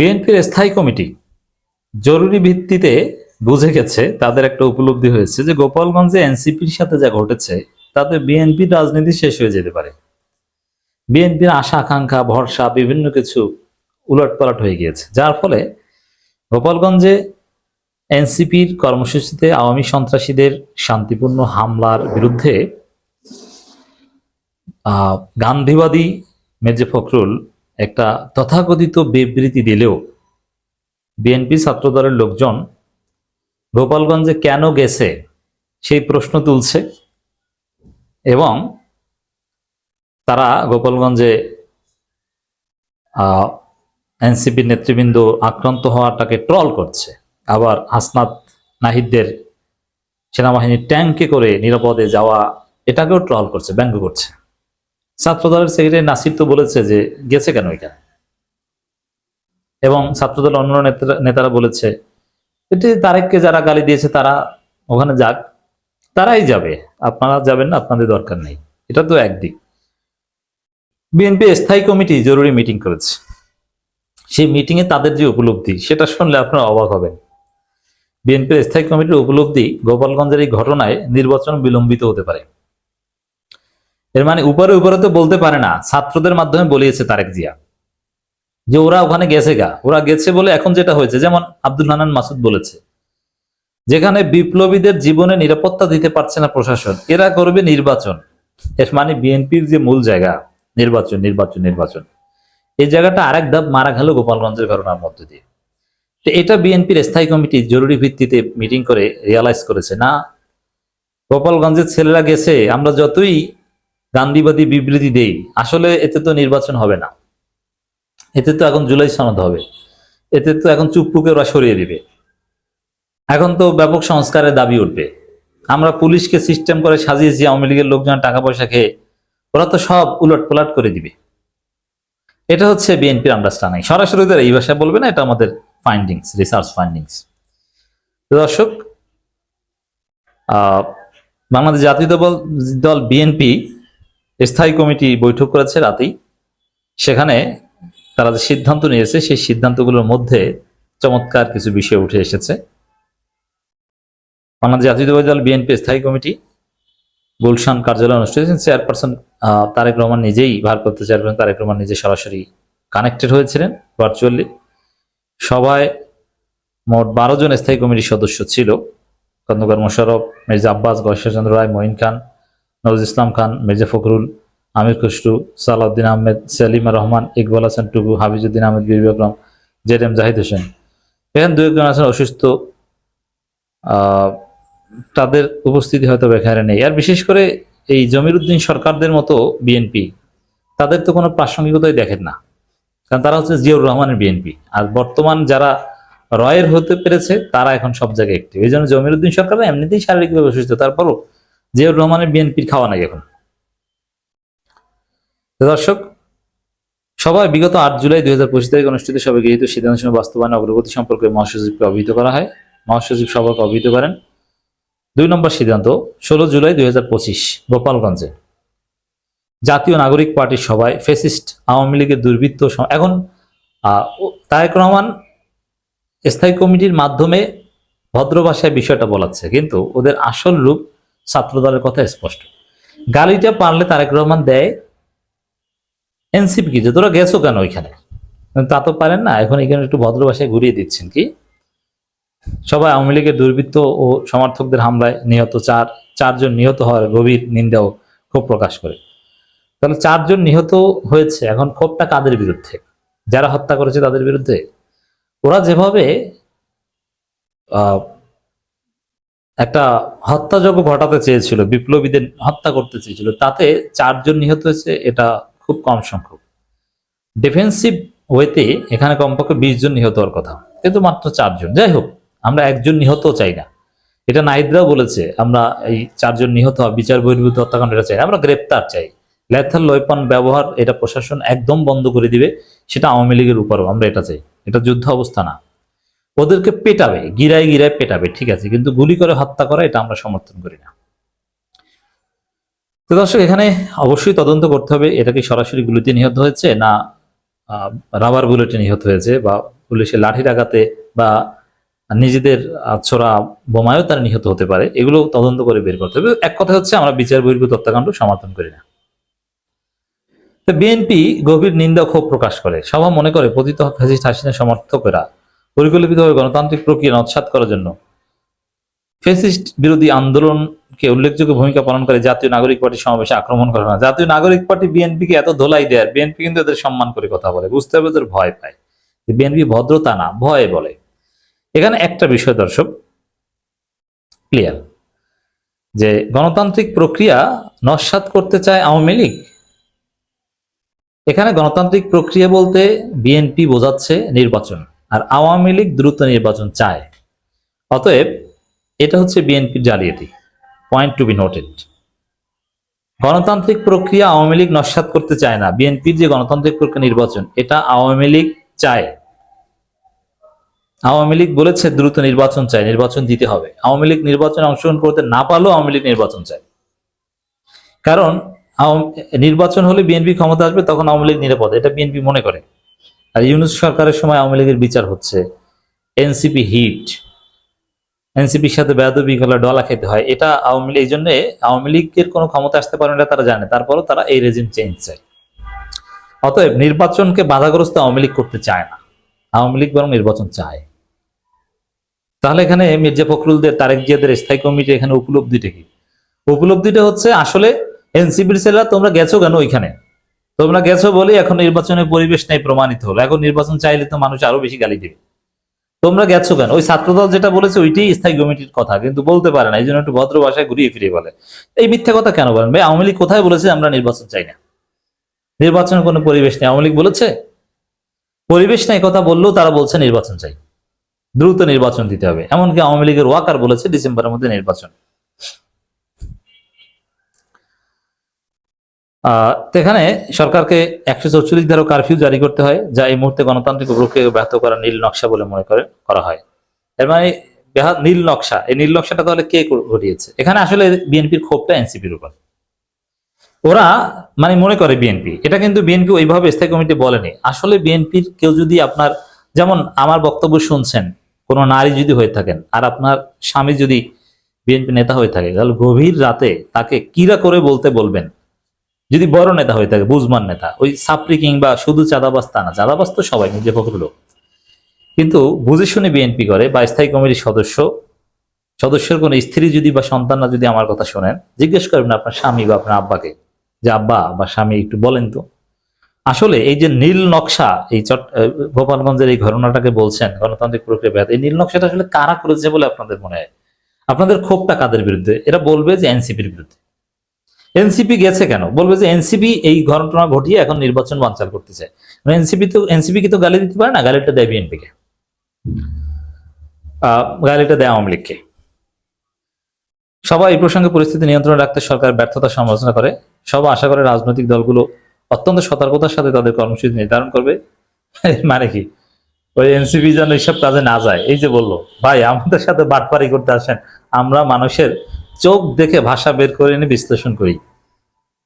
বিএনপির স্থায়ী কমিটি জরুরি ভিত্তিতে বুঝে গেছে, তাদের একটা উপলব্ধি হয়েছে যে গোপালগঞ্জে এনসিপির সাথে যা ঘটেছে, তাতে বিএনপির রাজনীতি শেষ হয়ে যেতে পারে। বিএনপির আশা, আকাঙ্ক্ষা, ভরসা বিভিন্ন কিছু উলটপালট হয়ে গিয়েছে। যার ফলে গোপালগঞ্জে এনসিপির কর্মসূচিতে আওয়ামী সন্ত্রাসীদের শান্তিপূর্ণ হামলার বিরুদ্ধে গান্ধীবাদী মেজে ফখরুল একটা তথাকথিত বিবৃতি দিলেও বিএনপি ছাত্রদলের লোকজন গোপালগঞ্জে কেন গেছে সেই প্রশ্ন তুলছে এবং তারা গোপালগঞ্জে এনসিপির নেতৃবৃন্দ আক্রান্ত হওয়াটাকে ট্রল করছে। আবার হাসনাত নাহিদদের সেনাবাহিনীর ট্যাঙ্কে করে নিরাপদে যাওয়া এটাকেও ট্রল করছে, ব্যঙ্গ করছে। ছাত্রদলের সেক্রেটারি নাসির তো বলেছে যে গেছে কেন এখানে? এবং ছাত্রদল অন্য নেতারা বলেছে, এটি তারেককে যারা গালি দিয়েছে তারা ওখানে যাক, তারাই যাবে। আপনারা যাবেন না, আপনাদের দরকার নেই। এটা তো একদিক বিএনপি স্থায়ী কমিটি জরুরি মিটিং করেছে। সেই মিটিংয়ে তাদের যে উপলব্ধি, সেটা শুনলে আপনারা অবাক হবেন। বিএনপির স্থায়ী কমিটির উপলব্ধি গোপালগঞ্জের এই ঘটনায় নির্বাচন বিলম্বিত হতে পারে। এর মানে উপরে উপরে তো বলতে পারে না। ছাত্রদের মাধ্যমে বলিয়েছে তারেক জিয়া। যে ওরা ওখানে গেছে গা। ওরা গেছে বলে এখন যেটা হয়েছে, যেমন আব্দুল হানান মাসুদ বলেছে, যেখানে বিপ্লবীদের জীবনে নিরাপত্তা দিতে পারছে না প্রশাসন, এরা করবে নির্বাচন। এর মানে বিএনপির যে মূল জায়গা, নির্বাচন নির্বাচন নির্বাচন। এই জায়গাটা আরেক ধাপ মারা গেল গোপালগঞ্জের ঘটনার মধ্যে দিয়ে। তো এটা বিএনপির স্থায়ী কমিটি জরুরি ভিত্তিতে মিটিং করে রিয়ালাইজ করেছে, না? গোপালগঞ্জের ছেলেরা গেছে, আমরা যতই গান্ধীবাদী বিবৃতি দেই, আসলে এতে তো নির্বাচন হবে না। এতে তো এখন জুলাই সনদ হবে। এতে তো এখন চুপটুকে ওরা সরিয়ে দিবে। এখন তো ব্যাপক সংস্কারের দাবি উঠবে। আমরা পুলিশকে সিস্টেম করে সাজিয়েছি, আওয়ামী লীগের লোকজন টাকা পয়সা খেয়ে। ওরা তো সব উলট পালট করে দিবে। এটা হচ্ছে বিএনপির আন্ডারস্ট্যান্ডিং সরাসরি তারা এই ভাষায় বলবে না, এটা আমাদের ফাইন্ডিংস রিসার্চ ফাইন্ডিংস দর্শক বাংলাদেশ জাতীয় দল বিএনপি স্থায়ী কমিটি বৈঠক করেছে রাতেই। সেখানে তারা যে সিদ্ধান্ত নিয়েছে, সেই সিদ্ধান্তগুলোর মধ্যে চমৎকার কিছু বিষয় উঠে এসেছে। বাংলাদেশ জাতীয়তাবাদী দল বিএনপি স্থায়ী কমিটি, গুলশান কার্যালয় অনুষ্ঠিত হয়েছে। চেয়ারপারসন তারেক রহমান নিজেই ভারপ্রাপ্ত চেয়ারপারসন তারেক রহমান নিজে সরাসরি কানেক্টেড হয়েছিলেন ভার্চুয়ালি। সভায় মোট বারো জন স্থায়ী কমিটির সদস্য ছিল। খন্দকার মোশারফ মির্জা আব্বাস গয়েশ্বরচন্দ্র রায়, মঈন খান নজরুল ইসলাম খান, মির্জা ফখরুল, আমির খুসরু, সালাউদ্দিন আহমেদ, সেলিমা রহমান, ইকবাল হাসান টুকু হাফিজুদ্দিন আহমেদ বীর বিক্রম জেড এম জাহিদ হোসেন। এখানে দু একজন আছেন অসুস্থ। তাদের উপস্থিতি হয়তো এখানে নেই। আর বিশেষ করে এই জমির উদ্দিন সরকারদের মতো বিএনপি, তাদের তো কোনো প্রাসঙ্গিকতাই দেখেন না। কারণ তারা হচ্ছে জিয়াউর রহমানের বিএনপি। আর বর্তমান যারা রয়ের হতে পেরেছে, তারা এখন সব জায়গায় একটি। এই জন্য জমির উদ্দিন সরকার এমনিতেই শারীরিকভাবে অসুস্থ। তারপরও জিয়াউর রহমানের বিএনপির খাওয়া নাই এখন। দর্শক সবাই বিগত আট জুলাই দুই হাজার পঁচিশ তারিখ অনুষ্ঠিত সবে গৃহীত সিদ্ধান্ত সময় বাস্তবায়ন অগ্রগতি সম্পর্কে মহাসচিবকে অবহিত করা হয়। মহাসচিব সভাকে অবহিত করেন দুই নম্বর সিদ্ধান্ত, ষোলো জুলাই দুই হাজার পঁচিশ, গোপালগঞ্জে। জাতীয় নাগরিক পার্টির সভায় ফেসিস্ট আওয়ামী লীগের দুর্বৃত্ত এখন তারেক রহমান স্থায়ী কমিটির মাধ্যমে ভদ্র ভাষায় বিষয়টা বলাচ্ছে, কিন্তু ওদের আসল রূপ ছাত্রদলের কথা স্পষ্ট। গালিটা পারলে তারেক রহমান দেয় এনসিপি কি। যে তোরা গেছো কেন ওইখানে? তা তো পারেন না, এখন এখানে একটু ভদ্র ভাষায় ঘুরিয়ে দিচ্ছেন কি? সবাই আওয়ামী লীগের দুর্বৃত্ত ও সমর্থকদের হামলায় নিহত চার, চারজন নিহত হওয়ার গভীর নিন্দাও ক্ষোভ প্রকাশ করে। তাহলে চারজন নিহত হয়েছে, এখন ক্ষোভটা কাদের বিরুদ্ধে? যারা হত্যা করেছে তাদের বিরুদ্ধে? ওরা যেভাবে একটা হত্যাযজ্ঞ ঘটাতে চেয়েছিল, বিপ্লবীদের হত্যা করতে চেয়েছিল। তাতে চারজন নিহত হয়েছে, এটা খুব কম সংখ্যক। ডিফেন্সিভ ওয়েতে এখানে কমপক্ষে বিশ জন নিহত হওয়ার কথা, কিন্তু মাত্র চারজন। যাই হোক, আমরা একজন নিহত চাই না। এটা নাইদরাও বলেছে, আমরা এই চারজন নিহত হওয়া বিচার, বহির্ভূত হত্যাকাণ্ড এটা চাই। আমরা গ্রেপ্তার চাই। লেথাল লয়পন ব্যবহার, এটা প্রশাসন একদম বন্ধ করে দিবে, সেটা আওয়ামী লীগের উপরও আমরা এটা চাই। এটা যুদ্ধ অবস্থা না। ওদেরকে পেটাবে, গিরায় গিরায় পেটাবে, ঠিক আছে? কিন্তু গুলি করে হত্যা করা এটা আমরা সমর্থন করি না। তো দর্শক, এখানে অবশ্যই তদন্ত করতে হবে, এটা কি সরাসরি গুলিতে নিহত হয়েছে না রাবার বুলেটে নিহত হয়েছে বা পুলিশের লাঠি ডাকাতে বা নিজেদের ছোড়া বোমায়ও তারা নিহত হতে পারে, এগুলো তদন্ত করে বের করতে হবে। এক কথা হচ্ছে, আমরা বিচার বহির্ভূত হত্যাকাণ্ড সমর্থন করি না। বিএনপি গভীর নিন্দা ক্ষোভ প্রকাশ করে, সভা মনে করে, পতিত ফ্যাসিস্ট হাসিনা সমর্থকেরা পরিকল্পিতভাবে গণতান্ত্রিক প্রক্রিয়া নৎসাৎ করার জন্য। ফেসিস্ট বিরোধী আন্দোলনকে উল্লেখযোগ্য ভূমিকা পালন করে জাতীয় নাগরিক পার্টি সমাবেশে আক্রমণ করে না। জাতীয় নাগরিক পার্টি বিএনপিকে এত ধোলাই দেয় বিএনপি কিন্তু এদের সম্মান করে কথা বলে, বুঝতে হবে ওদের ভয় পায়। বিএনপি ভদ্রতা না, ভয়ে বলে। এখানে একটা বিষয় দর্শক ক্লিয়ার যে গণতান্ত্রিক প্রক্রিয়া নস্বাত করতে চায় আওয়ামী লীগ। এখানে গণতান্ত্রিক প্রক্রিয়া বলতে বিএনপি বোঝাচ্ছে নির্বাচন। আর আওয়ামী লীগ দ্রুত নির্বাচন চায়। অতএব এটা হচ্ছে বিএনপির জালিয়াতি। পয়েন্ট টু বি নোটেড গণতান্ত্রিক প্রক্রিয়া আওয়ামী লীগ নস্বাত করতে চায় না। বিএনপির যে গণতান্ত্রিক প্রক্রিয়া নির্বাচন, এটা আওয়ামী লীগ চায়। আওয়ামী লীগ বলেছে দ্রুত নির্বাচন চায়, নির্বাচন দিতে হবে। আওয়ামী লীগ নির্বাচনে অংশগ্রহণ করতে না পারলেও আওয়ামী লীগ নির্বাচন চায়। কারণ নির্বাচন হলে বিএনপি ক্ষমতা আসবে, তখন আওয়ামী লীগ নিরাপদ। এটা বিএনপি মনে করে। আর ইউনুস সরকারের সময় আওয়ামী লীগের বিচার হচ্ছে। NCP hit. এনসিপির সাথে বেয়াদবি গলা ডলা খেতে হয়। এটা আওয়ামী লীগ এই জন্য আওয়ামী লীগের কোনো ক্ষমতা আসতে পারে না তারা জানে। তারপরও তারা এই রেজিম চেঞ্জ চায়। অতএব নির্বাচনকে বাধাগ্রস্ত আওয়ামী লীগ করতে চায় না। আওয়ামী লীগ বরং নির্বাচন চায়। তাহলে এখানে মির্জা ফখরুলদের, তারেক জিয়াদের স্থায়ী কমিটি এখানে উপলব্ধিটা কি? উপলব্ধিটা হচ্ছে আসলে এনসিপির ছেলেরা তোমরা গেছো কেন ওইখানে? তোমরা গেছো বলে এখন নির্বাচনের পরিবেশ নাই প্রমাণিত হলো। এখন নির্বাচন চাইলে তো মানুষ আরও বেশি গালি দেবে। তোমরা গেছো কেন? ওই ছাত্রদল যেটা বলেছে, ওইটাই স্থায়ী কমিটির কথা, কিন্তু বলতে পারে না এই জন্য একটু ভদ্র ভাষায় ঘুরিয়ে ফিরিয়ে বলে। এই মিথ্যা কথা কেন বলেন? ভাই, আওয়ামী লীগ কোথায় বলেছে আমরা নির্বাচন চাই না? নির্বাচনের কোনো পরিবেশ নেই। আওয়ামী লীগ বলেছে? পরিবেশ নাই, কথা বললেও তারা বলছে নির্বাচন চাই। দ্রুত নির্বাচন দিতে হবে। এমনকি আওয়ামী লীগের ওয়াকার বলেছে ডিসেম্বরের মধ্যে নির্বাচন আহ, তো এখানে সরকারকে একশো চৌচল্লিশ ধারা কারফিউ জারি করতে হয়, যা এই মুহূর্তে গণতান্ত্রিক প্রক্রিয়াকে ব্যর্থ করা নীল নকশা বলে মনে করে, করা হয়। এর মানে নীল নকশা। এই নীল নকশাটা তাহলে কে ঘটিয়েছে? এখানে আসলে বিএনপির ক্ষোভটা এনসিপির উপর। ওরা মানে মনে করে বিএনপি। এটা কিন্তু বিএনপি ওইভাবে স্থায়ী কমিটি বলেনি। আসলে বিএনপির কেউ যদি আপনার যেমন আমার বক্তব্য শুনছেন, কোনো নারী যদি হয়ে থাকেন, আর আপনার স্বামী যদি বিএনপি নেতা হয়ে থাকে, তাহলে গভীর রাতে তাকে কিরা করে বলতে বলবেন? যদি বড় নেতা হয়ে থাকে, বুঝমান নেতা, ওই সাপরি কিংবা শুধু চাঁদাবাজ তা না, চাঁদাবাজ তো সবাই, নিজে ফখরুল কিন্তু বুঝে শুনে বিএনপি করে বা স্থায়ী কমিটির সদস্য, সদস্যের কোনো স্ত্রী যদি বা সন্তানরা যদি আমার কথা শোনেন, জিজ্ঞেস করবেন আপনার স্বামী বা আপনার আব্বাকে, যে আব্বা বা স্বামী একটু বলেন তো। আসলে এই যে নীল নকশা, এই চট গোপালগঞ্জের এই ঘটনাটাকে বলছেন গণতান্ত্রিক প্রক্রিয়া ব্যাধ এই নীল নকশাটা আসলে কারা করেছে বলে আপনাদের মনে হয়? আপনাদের ক্ষোভটা কাদের বিরুদ্ধে? এরা বলবে যে এনসিপির বিরুদ্ধে। এনসিপি গেছে কেন? বলবে যে এনসিপি এই ঘটনা ঘটিয়ে এখন নির্বাচন বানচাল করতে চায় এনসিপি তো এনসিপি কি তো গালি দিতে পারে না? গালিটা দেয় বিএনপিকে। গালিটা দেয় আওয়ামী লীগকে। সবাই এই প্রসঙ্গে পরিস্থিতি নিয়ন্ত্রণে রাখতে সরকার ব্যর্থতা সমালোচনা করে। সব আশা করে রাজনৈতিক দলগুলো অত্যন্ত সতর্কতার সাথে তাদের কর্মসূচি নির্ধারণ করবে। মানে কি? ওই এনসিপি যেন এইসব কাজে না যায়। এই যে বলল, ভাই, আমাদের সাথে বাটপারি করতে আসেন। আমরা মানুষের চোখ দেখে ভাষা বের করে এনে বিশ্লেষণ করি।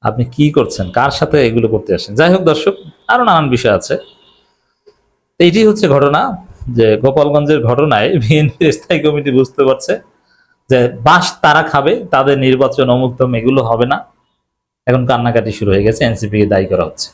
আপনি কি করছেন? কার সাথে এগুলো করতে আসেন যাই হোক দর্শক, আরও নানান বিষয় আছে। এইটি হচ্ছে ঘটনা যে গোপালগঞ্জের ঘটনায় বিএনপির স্থায়ী কমিটি বুঝতে পারছে যে বাস তারা খাবে, তাদের নির্বাচন অমুক এগুলো হবে না। এখন কান্নাকাটি শুরু হয়ে গেছে এনসিপি দায়ী করা হচ্ছে।